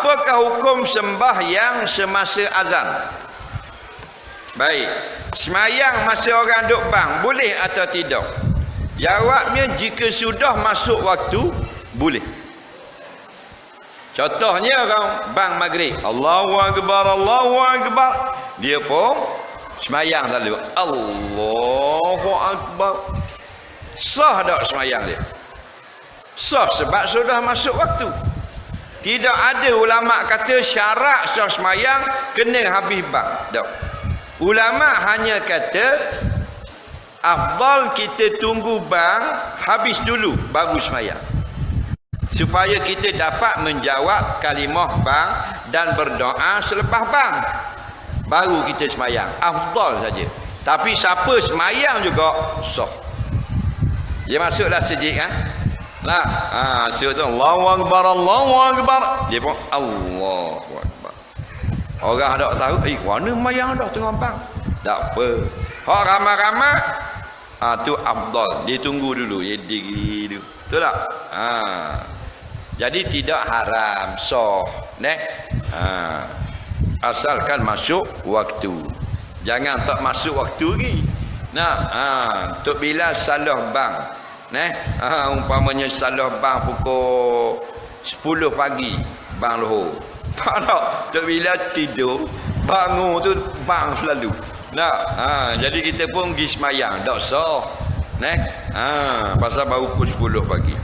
Apakah hukum sembah yang semasa azan? Baik. Semayang masa orang duk bang, boleh atau tidak? Jawabnya jika sudah masuk waktu, boleh. Contohnya orang bang maghrib. Allahu Akbar, Allahu Akbar. Dia pun semayang lalu. Allahu Akbar. Sah tak semayang dia? Sah sebab sudah masuk waktu. Tidak ada ulama kata syarat sah semayang kena habis bang. Tak. Ulama hanya kata afdal kita tunggu bang habis dulu baru semayang. Supaya kita dapat menjawab kalimah bang dan berdoa selepas bang. Baru kita semayang. Afdal saja. Tapi siapa semayang juga sah. Dia masuklah sejid kan? Lah, ha, syurga tu Allahu akbar Allahu akbar. Dia pun Allahu akbar. Orang ada tahu, eh mana mayang dah tengah bang? Tak apa. Hak ramai-ramai ah ha, tu afdal. Dia tunggu dulu, dia diri dulu. Betul tak? Ha. Jadi tidak haram sah, neh. Ha. Asalkan masuk waktu. Jangan tak masuk waktu lagi. Nah, ha, Tok Bilal salah bang. Neh, ha, umpamanya salah bang pukul 10 pagi, bang lohor. Tak tak, Tok Bilal tidur, bangun tu bang selalu. Nah, ha, jadi kita pun pergi semayang, tak sah. Neh, ha, pasal baru pukul 10 pagi.